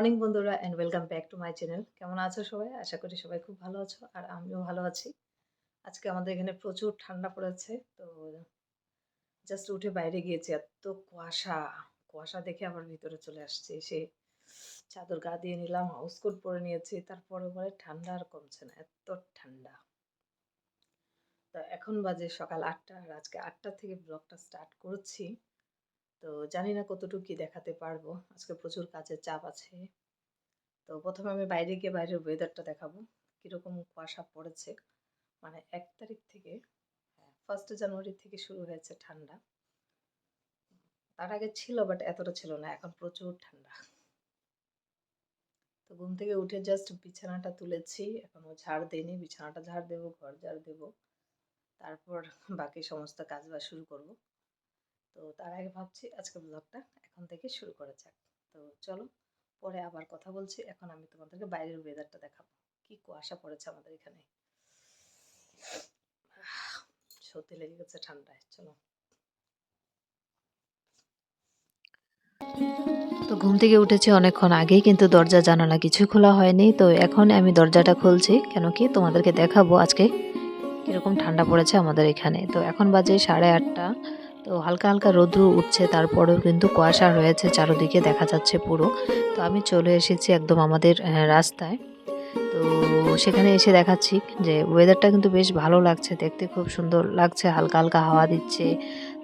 Morning বন্ধুরা and welcome back to my channel কেমন আছো সবাই? আশা করি সবাই খুব ভালো আছো আর আমিও ভালো আছি। আজকে আমাদের এখানে প্রচুর ঠান্ডা পড়েছে, তো জাস্ট উঠে বাইরে গিয়েছি। এত কুয়াশা কুয়াশা দেখে আবার ভিতরে চলে আসছে। এসে চাদর গা দিয়ে নিলাম হাউস কোট পরে নিয়েছি, তারপরে পরে ঠান্ডা আর কমছে না, এত ঠান্ডা। তো এখন বাজে সকাল আটটা, আর আজকে আটটা থেকে ব্লগটা স্টার্ট করছি। তো জানি না কতটুকু কি দেখাতে পারব। আজকে প্রচুর কাজের চাপ আছে। তো প্রথমে আমি বাইরে গিয়ে বাইরের ওয়েদারটা দেখাবো। কীরকম কুয়াশা পড়েছে। মানে এক তারিখ থেকে ফার্স্ট জানুয়ারি থেকে শুরু হয়েছে ঠান্ডা। তার আগে ছিল বাট এতটা ছিল না। এখন প্রচুর ঠান্ডা। তো ঘুম থেকে উঠে জাস্ট বিছানাটা তুলেছি। এখনও ঝাড় দিইনি। বিছানাটা ঝাড় দেবো, ঘর ঝাড় দেবো। তারপর বাকি সমস্ত কাজ বাজ শুরু করব। তো তার আগে ভাবছি আজকে ব্লগটা এখন থেকে শুরু করা যাক। তো চলো, পরে আবার কথা বলছি। এখন আমি তোমাদেরকে বাইরের ওয়েদারটা দেখাবো। কি কুয়াশা পড়েছে আমাদের এখানে। সত্যি লেগে গেছে ঠান্ডায়, চলো। তো ঘুম থেকে উঠেছি অনেকক্ষণ আগেই, কিন্তু দরজা, জানালা কিছু খোলা হয়নি। তো এখন আমি দরজাটা খুলছি, কেন কি তোমাদেরকে দেখাবো আজকে কীরকম ঠান্ডা পড়েছে আমাদের এখানে। তো এখন বাজে সাড়ে আটটা। তো হালকা হালকা রৌদ্র উঠছে, তারপরেও কিন্তু কুয়াশা রয়েছে চারোদিকে, দেখা যাচ্ছে পুরো। তো আমি চলে এসেছি একদম আমাদের রাস্তায়। তো সেখানে এসে দেখাচ্ছি যে ওয়েদারটা কিন্তু বেশ ভালো লাগছে, দেখতে খুব সুন্দর লাগছে, হালকা হালকা হাওয়া দিচ্ছে,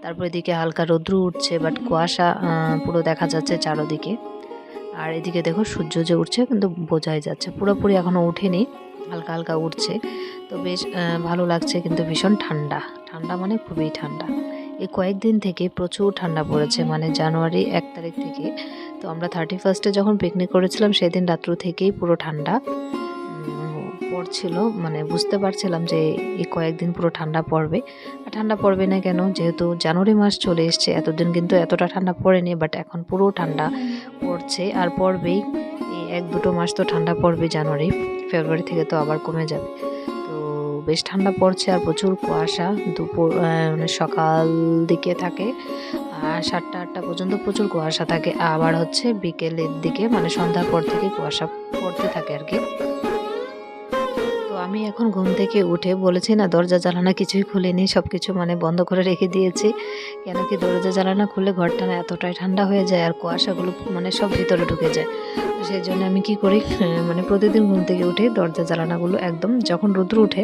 তারপর এদিকে হালকা রৌদ্র উঠছে বাট কুয়াশা পুরো দেখা যাচ্ছে চারোদিকে। আর এদিকে দেখো সূর্য যে উঠছে কিন্তু বোঝাই যাচ্ছে, পুরোপুরি এখনও উঠেনি, হালকা হালকা উঠছে। তো বেশ ভালো লাগছে কিন্তু ভীষণ ঠান্ডা। ঠান্ডা মানে খুবই ঠান্ডা। এই কয়েকদিন থেকে প্রচুর ঠান্ডা পড়েছে মানে জানুয়ারি এক তারিখ থেকে। তো আমরা থার্টি ফার্স্টে যখন পিকনিক করেছিলাম, সেদিন রাত্র থেকেই পুরো ঠান্ডা পড়ছিল। মানে বুঝতে পারছিলাম যে এই কয়েকদিন পুরো ঠান্ডা পড়বে। আর ঠান্ডা পড়বে না কেন? যেহেতু জানুয়ারি মাস চলে এসছে, এতদিন কিন্তু এতটা ঠান্ডা পড়েনি বাট এখন পুরো ঠান্ডা পড়ছে। আর পড়বেই, এই এক দুটো মাস তো ঠান্ডা পড়বে জানুয়ারি, ফেব্রুয়ারি থেকে তো আবার কমে যাবে। বেশ ঠান্ডা পড়ছে আর প্রচুর কুয়াশা। দুপুর মানে সকাল দিকে থাকে আর সাতটা, আটটা পর্যন্ত প্রচুর কুয়াশা থাকে। আবার হচ্ছে বিকেলের দিকে মানে সন্ধ্যার পর থেকে কুয়াশা পড়তে থাকে আর কি। আমি এখন ঘুম থেকে উঠে বলেছি, না, দরজা জ্বালানা কিছুই খুলিনি সব কিছু মানে বন্ধ করে রেখে দিয়েছি। কেন কি দরজা জ্বালানা খুলে ঘরটা না এতটাই ঠান্ডা হয়ে যায় আর কুয়াশাগুলো মানে সব ভিতরে ঢুকে যায়। তো সেই জন্য আমি কি করি মানে প্রতিদিন ঘুম থেকে উঠে দরজা জ্বালানাগুলো একদম যখন রুদ্র উঠে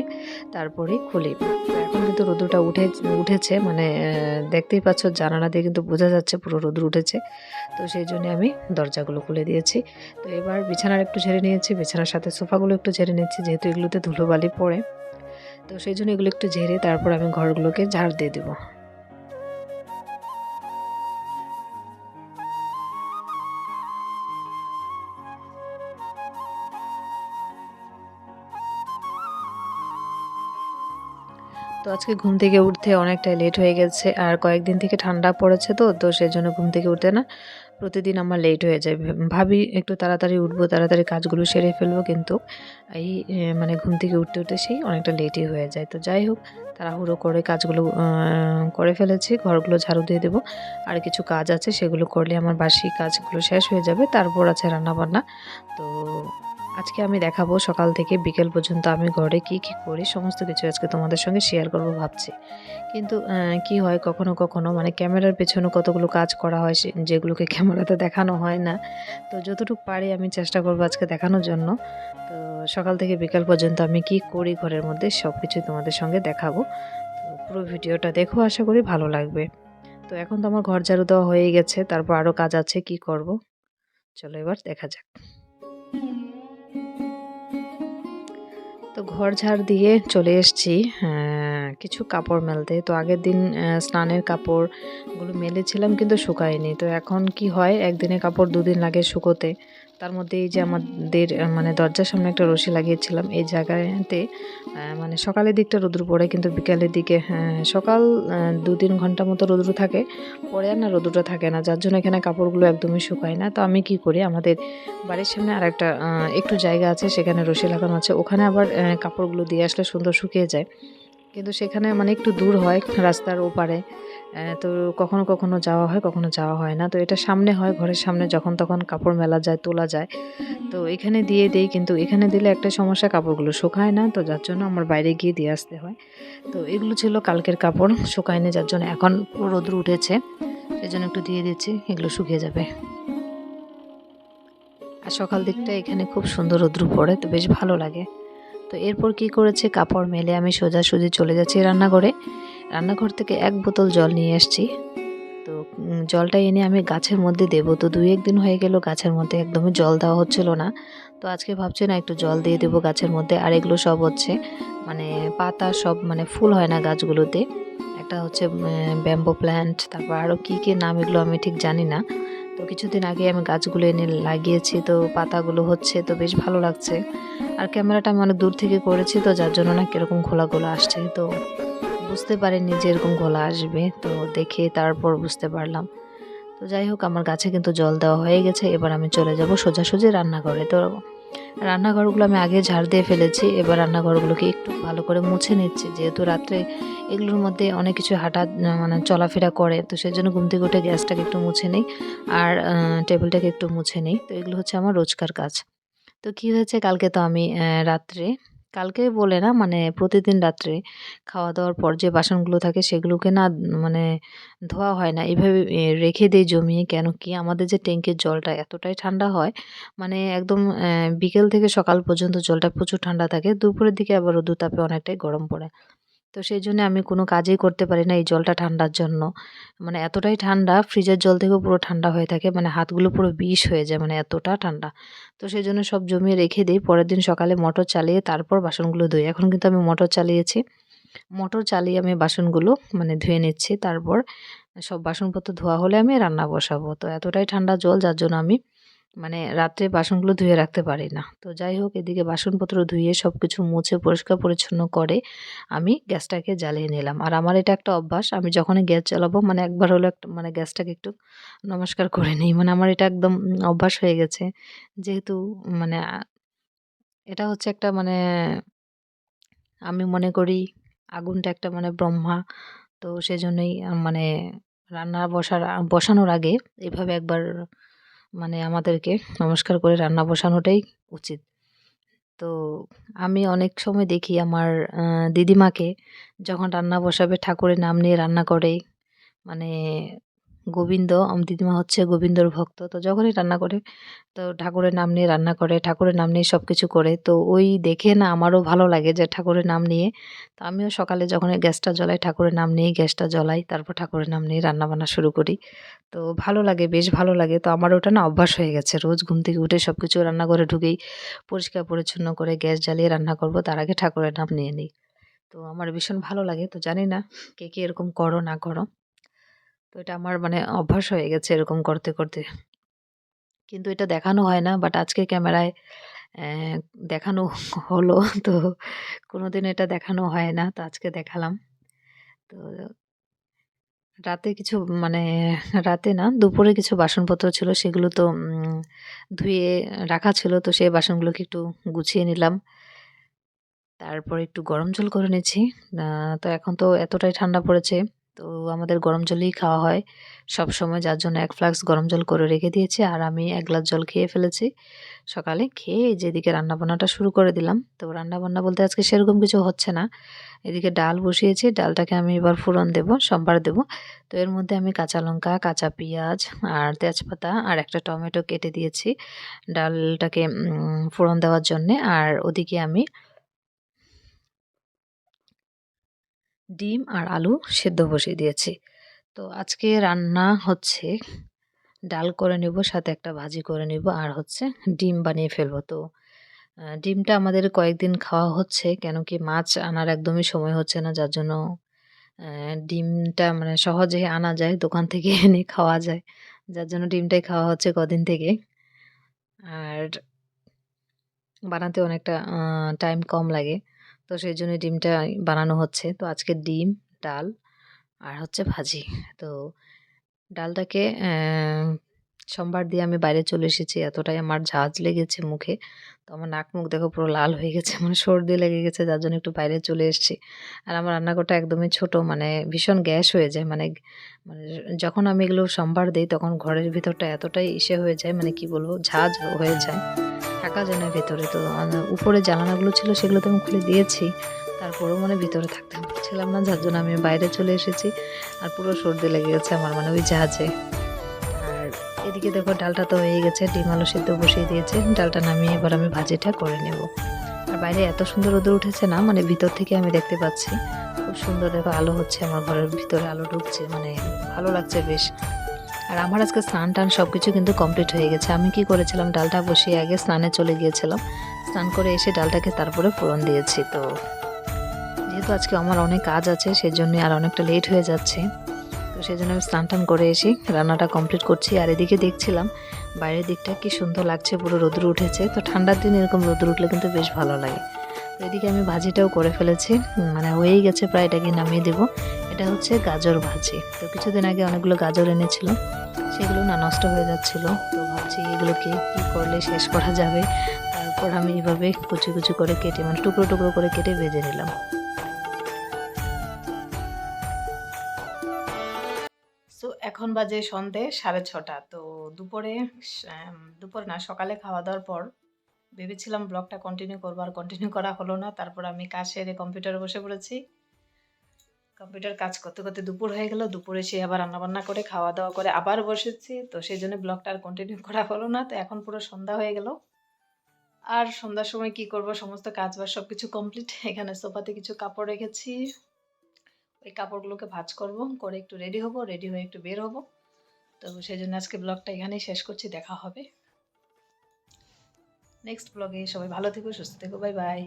তারপরেই খুলি। এখন কিন্তু রুদ্রটা উঠে, উঠেছে মানে দেখতেই পাচ্ছ জানালা দিয়ে কিন্তু বোঝা যাচ্ছে পুরো রুদ্র উঠেছে। তো সেই জন্য আমি দরজাগুলো খুলে দিয়েছি। তো এবার বিছানার একটু ঝেড়ে নিয়েছি, বিছানার সাথে সোফাগুলো একটু ঝেড়ে নিচ্ছি, যেহেতু এগুলোতে ধুলোবালি পড়ে। তো সেই জন্য এগুলো একটু ঝেড়ে তারপর আমি ঘরগুলোকে ঝাড় দিয়ে দেবো। তো আজকে ঘুম থেকে উঠতে অনেকটাই লেট হয়ে গেছে, আর কয়েকদিন থেকে ঠান্ডা পড়েছে তো তো সেই জন্য ঘুম থেকে উঠতে না। প্রতিদিন আমার লেট হয়ে যায়। ভাবি একটু তাড়াতাড়ি উঠবো, তাড়াতাড়ি কাজগুলো সেরে ফেলব কিন্তু এই মানে ঘুম থেকে উঠতে উঠতে সেই অনেকটা লেটই হয়ে যায়। তো যাই হোক, তাড়াহুড়ো করে কাজগুলো করে ফেলেছি, ঘরগুলো ঝাড়ু দিয়ে দেবো। আর কিছু কাজ আছে, সেগুলো করলে আমার বাসি কাজগুলো শেষ হয়ে যাবে, তারপর আছে রান্নাবান্না। তো আজকে আমি দেখাবো সকাল থেকে বিকেল পর্যন্ত আমি ঘরে কি কি করি, সমস্ত কিছু আজকে তোমাদের সঙ্গে শেয়ার করব ভাবছি। কিন্তু কি হয় কখনো কখনো মানে ক্যামেরার পেছনে কতগুলো কাজ করা হয় যেগুলোকে ক্যামেরাতে দেখানো হয় না। তো যতটুকু পারি আমি চেষ্টা করব আজকে দেখানোর জন্য। তো সকাল থেকে বিকাল পর্যন্ত আমি কি করি ঘরের মধ্যে সব কিছুই তোমাদের সঙ্গে দেখাবো। তো পুরো ভিডিওটা দেখো, আশা করি ভালো লাগবে। তো এখন তো আমার ঘর ঝাড়ু দেওয়া হয়ে গেছে, তারপর আরও কাজ আছে, কি করব? চলো এবার দেখা যাক। তো ঘর ঝাড় দিয়ে চলে এসছি। কিছু কাপড় মেলতে। তো আগের দিন স্নানের কাপড়গুলো মেলেছিলাম কিন্তু শুকায়নি। তো এখন কি হয়? একদিনে কাপড় দুদিন লাগে শুকোতে। তার মধ্যে এই যে আমাদের মানে দরজার সামনে একটা রশি লাগিয়েছিলাম, এই জায়গাতে মানে সকালের দিকটা রোদ্র পড়ে, কিন্তু বিকালের দিকে সকাল দু তিন ঘণ্টা মতো রোদ্র থাকে, পরে আর না রোদ্রটা থাকে না, যার জন্য এখানে কাপড়গুলো একদমই শুকায় না। তো আমি কি করি, আমাদের বাড়ির সামনে আর একটা একটু জায়গা আছে, সেখানে রশি লাগানো আছে, ওখানে আবার কাপড়গুলো দিয়ে আসলে সুন্দর শুকিয়ে যায়। কিন্তু সেখানে মানে একটু দূর হয়, রাস্তার ওপারে। তো কখনো কখনো যাওয়া হয়, কখনো যাওয়া হয় না। তো এটা সামনে হয়, ঘরের সামনে যখন তখন কাপড় মেলা যায়, তোলা যায়। তো এখানে দিয়ে দেই, কিন্তু এখানে দিলে একটা সমস্যা, কাপড়গুলো শুকায় না। তো যার জন্য আমার বাইরে গিয়ে দিয়ে আসতে হয়। তো এগুলো ছিল কালকের কাপড় শুকায়নি যার জন্য এখন রোদ্র উঠেছে। সেই জন্য একটু দিয়ে দিচ্ছি, এগুলো শুকিয়ে যাবে। আর সকাল দিকটা এখানে খুব সুন্দর রোদ্রু পড়ে, তো বেশ ভালো লাগে। তো এরপর কি করেছে? কাপড় মেলে আমি সোজাসুজি চলে যাচ্ছি রান্নাঘরে। রান্নাঘর থেকে এক বোতল জল নিয়ে এসেছি তো জলটা এনে আমি গাছের মধ্যে দেবো। তো দুই একদিন হয়ে গেল গাছের মধ্যে একদমই জল দেওয়া হচ্ছিল না। তো আজকে ভাবছি না একটু জল দিয়ে দেবো গাছের মধ্যে। আর এগুলো সব হচ্ছে মানে পাতা সব মানে ফুল হয় না গাছগুলোতে। একটা হচ্ছে ব্যাম্বো প্ল্যান্ট, তারপর আরও কী কী নাম এগুলো আমি ঠিক জানি না। তো কিছুদিন আগে আমি গাছগুলো এনে লাগিয়েছি, তো পাতাগুলো হচ্ছে, তো বেশ ভালো লাগছে। আর ক্যামেরাটা আমি অনেক দূর থেকে করেছি, তো যার জন্য না কীরকম ঘোলা আসছে, তো বুঝতে পারিনি যে এরকম ঘোলা আসবে, তো দেখে তারপর বুঝতে পারলাম। তো যাই হোক, আমার গাছে কিন্তু জল দেওয়া হয়ে গেছে, এবার আমি চলে যাব সোজাসুজি রান্নাঘরে। তো রান্নাঘরগুলো আমি আগে ঝাড় দিয়ে ফেলেছি, এবার রান্নাঘরগুলোকে একটু ভালো করে মুছে নিচ্ছি। যেহেতু রাত্রে এগুলোর মধ্যে অনেক কিছু হাঁটা মানে চলাফেরা করে, তো সেই জন্য ঘুম থেকে উঠে গ্যাসটাকে একটু মুছে নিই আর টেবিলটাকে একটু মুছে নিই। তো এগুলো হচ্ছে আমার রোজকার কাজ। তো কী হয়েছে, কালকে তো আমি রাত্রে কালকে বলে না মানে প্রতিদিন রাত্রে খাওয়া দাওয়ার পর যে বাসনগুলো থাকে সেগুলোকে না মানে ধোয়া হয় না। এভাবে রেখে দেই জমিয়ে কেন কি আমাদের যে ট্যাঙ্কের জলটা এতটাই ঠান্ডা হয় মানে একদম বিকেল থেকে সকাল পর্যন্ত জলটা প্রচুর ঠান্ডা থাকে, দুপুরের দিকে আবার দুতাপে তাপে অনেকটাই গরম পড়ে। তো সেই জন্য আমি কোনো কাজই করতে পারি না এই জলটা ঠান্ডার জন্য। মানে এতটাই ঠান্ডা, ফ্রিজের জল থেকেও পুরো ঠান্ডা হয়ে থাকে মানে হাতগুলো পুরো বিষ হয়ে যায় মানে এতটা ঠান্ডা। তো সেই জন্য সব জমিয়ে রেখে দিই, পরের দিন সকালে মোটর চালিয়ে তারপর বাসনগুলো ধুই। এখন কিন্তু আমি মোটর চালিয়েছি। মোটর চালিয়ে আমি বাসনগুলো মানে ধুয়ে নিচ্ছি, তারপর সব বাসনপত্র ধোয়া হলে আমি রান্না বসাবো। তো এতটাই ঠান্ডা জল, যার জন্য আমি মানে রাত্রে বাসনগুলো ধুয়ে রাখতে পারি না। তো যাই হোক, এদিকে বাসনপত্র ধুয়ে সব কিছু মুছে পরিষ্কার পরিচ্ছন্ন করে আমি গ্যাসটাকে জ্বালিয়ে নিলাম। আর আমার এটা একটা অভ্যাস, আমি যখনই গ্যাস জ্বালাবো মানে একবার হলো একটা মানে গ্যাসটাকে একটু নমস্কার করে নিই। মানে আমার এটা একদম অভ্যাস হয়ে গেছে। যেহেতু মানে এটা হচ্ছে একটা মানে আমি মনে করি আগুনটা একটা মানে ব্রহ্মা। তো সেজন্যই মানে রান্না বসার, বসানোর আগে এভাবে একবার মানে আমাদেরকে নমস্কার করে রান্না বসানোটাই উচিত। তো আমি অনেক সময় দেখি আমার দিদিমাকে যখন রান্না বসাবে, ঠাকুরের নাম নিয়ে রান্না করে। মানে গোবিন্দ দিদিমা হচ্ছে গোবিন্দর ভক্ত। তো যখনই রান্না করে তো ঠাকুরের নাম নিয়ে রান্না করে, ঠাকুরের নাম নিয়ে সব কিছু করে। তো ওই দেখে না আমারও ভালো লাগে যে ঠাকুরের নাম নিয়ে তো আমিও সকালে যখন গ্যাসটা জ্বলাই ঠাকুরের নাম নিয়ে গ্যাসটা জ্বলাই। তারপর ঠাকুরের নাম নিয়ে রান্নাবান্না শুরু করি। তো ভালো লাগে, বেশ ভালো লাগে। তো আমার ওটা না অভ্যাস হয়ে গেছে। রোজ ঘুম থেকে উঠে সবকিছু রান্নাঘরে ঢুকেই পরিষ্কার পরিচ্ছন্ন করে গ্যাস জ্বালিয়ে রান্না করব। তার আগে ঠাকুরের নাম নিয়ে নিই। তো আমার ভীষণ ভালো লাগে। তো জানি না কে, কে এরকম করো না করো। তো এটা আমার মানে অভ্যাস হয়ে গেছে এরকম করতে, করতে। কিন্তু এটা দেখানো হয় না। বাট আজকে ক্যামেরায় দেখানো হলো। তো কোনোদিন এটা দেখানো হয় না। তো আজকে দেখালাম। তো রাতে কিছু মানে রাতে না দুপুরে কিছু বাসনপত্র ছিল সেগুলো তো ধুয়ে রাখা ছিল। তো সেই বাসনগুলোকে একটু গুছিয়ে নিলাম। তারপর একটু গরম জল করে নিচ্ছি। তো এখন তো এতটাই ঠান্ডা পড়েছে। তো আমাদের গরম জলই খাওয়া হয় সবসময়। যার জন্য এক ফ্লাক্স গরম জল করে রেখে দিয়েছি। আর আমি এক গ্লাস জল খেয়ে ফেলেছি সকালে। খেয়ে যেদিকে রান্নাবান্নাটা শুরু করে দিলাম। তো রান্নাবান্না বলতে আজকে সেরকম কিছু হচ্ছে না। এদিকে ডাল বসিয়েছি। ডালটাকে আমি এবার ফোড়ন দেব, সম্বার দেব। তো এর মধ্যে আমি কাঁচা লঙ্কা, কাঁচা পেঁয়াজ আর তেজপাতা আর একটা টমেটো কেটে দিয়েছি ডালটাকে ফোড়ন দেওয়ার জন্যে। আর ওদিকে আমি ডিম আর আলু সেদ্ধ বসিয়ে দিয়েছি। তো আজকে রান্না হচ্ছে ডাল করে নিব, সাথে একটা ভাজি করে নিব আর হচ্ছে ডিম বানিয়ে ফেলব। তো ডিমটা আমাদের কয়েকদিন খাওয়া হচ্ছে। কেন কি মাছ আনার একদমই সময় হচ্ছে না। যার জন্য ডিমটা মানে সহজে আনা যায়। দোকান থেকে এনে খাওয়া যায়। যার জন্য ডিমটাই খাওয়া হচ্ছে কদিন থেকে। আর বানাতে অনেকটা টাইম কম লাগে। তো সেই জন্য ডিমটা বানানো হচ্ছে। তো আজকে ডিম, ডাল আর হচ্ছে ভাজি। তো ডালটাকে সোমবার দিয়ে আমি বাইরে চলে এসেছি। এতটাই আমার ঝাঁজ লেগেছে মুখে। তো আমার নাক মুখ দেখো পুরো লাল হয়ে গেছে মানে সর্দি লেগে গেছে যার জন্য একটু বাইরে চলে এসেছি। আর আমার রান্নাঘরটা একদমই ছোট মানে ভীষণ গ্যাস হয়ে যায়। মানে মানে যখন আমি এগুলো সোমবার দিই তখন ঘরের ভিতরটা এতটাই ইসে হয়ে যায় মানে কি বলব ঝাঁজ হয়ে যায়। থাকা যায় না ভেতরে। তো উপরে জানালাগুলো ছিল সেগুলো তো আমি খুলে দিয়েছি। তারপরেও মানে ভিতরে থাকতে পারছিলাম না, যার জন্য আমি বাইরে চলে এসেছি। আর পুরো সর্দি লেগে গেছে আমার মানে ওই জাহাজে। আর এদিকে দেখো, ডালটা তো হয়ে গেছে, ডিম আলু সিদ্ধ বসিয়ে দিয়েছে। ডালটা নামিয়ে এবার আমি ভাজিটা করে নেব। আর বাইরে এত সুন্দর রোদে উঠেছে না মানে ভিতর থেকে আমি দেখতে পাচ্ছি। খুব সুন্দর দেখো আলো হচ্ছে আমার ঘরের ভিতরে, আলো ঢুকছে মানে ভালো লাগছে বেশ। আর আমার আজকে স্নান টান সব কিছু কিন্তু কমপ্লিট হয়ে গেছে। আমি কি করেছিলাম? ডালটা বসিয়ে আগে স্নানে চলে গিয়েছিলাম। স্নান করে এসে ডালটাকে তারপরে ফোড়ন দিয়েছি তো। যেহেতু আজকে আমার অনেক কাজ আছে সেই জন্য আর অনেকটা লেট হয়ে যাচ্ছে। তো সেই জন্য আমি স্নান টান করে এসে রান্নাটা কমপ্লিট করছি। আর এদিকে দেখছিলাম, বাইরের দিকটা কি সুন্দর লাগছে, পুরো রোদ্র উঠেছে। তো ঠান্ডার দিন এরকম রোদ্র উঠলে কিন্তু বেশ ভালো লাগে। এদিকে আমি ভাজিটাও করে ফেলেছি। মানে হয়েই গেছে, প্রায় এটাকে নামিয়ে দেবো। এটা হচ্ছে গাজর ভাজি। তো কিছুদিন আগে অনেকগুলো গাজর এনেছিল সেগুলো না নষ্ট হয়ে যাচ্ছিল। তো ভাবছি এগুলোকে কী করলে শেষ করা যাবে? তারপর আমি এইভাবে কুচি কুচি করে কেটে মানে টুকরো টুকরো করে কেটে ভেজে নিলাম। সো এখন বাজে সন্ধে সাড়ে ছটা। তো দুপুরে দুপুর না, সকালে খাওয়া দাওয়ার পর ভেবেছিলাম ব্লগটা কন্টিনিউ করব, আর কন্টিনিউ করা হলো না। তারপর আমি কাজ সেরে কম্পিউটারে বসে পড়েছি। কম্পিউটার কাজ করতে করতে দুপুর হয়ে গেল। দুপুরে সে আবার রান্নাবান্না করে খাওয়া দাওয়া করে আবার বসেছি। তো সেই জন্য ব্লগটা আর কন্টিনিউ করা হলো না। তো এখন পুরো সন্ধ্যা হয়ে গেল। আর সন্ধ্যার সময় কি করব? সমস্ত কাজ বাজ সব কিছু কমপ্লিট এখানে সোফাতে কিছু কাপড় রেখেছি। ওই কাপড়গুলোকে ভাজ করব, করে একটু রেডি হব। রেডি হয়ে একটু বের হব। তো সেই জন্য আজকে ব্লগটা এখানেই শেষ করছি। দেখা হবে। নেক্সট ব্লগে সবাই ভালো থেকো, সুস্থ থেকো। Bye bye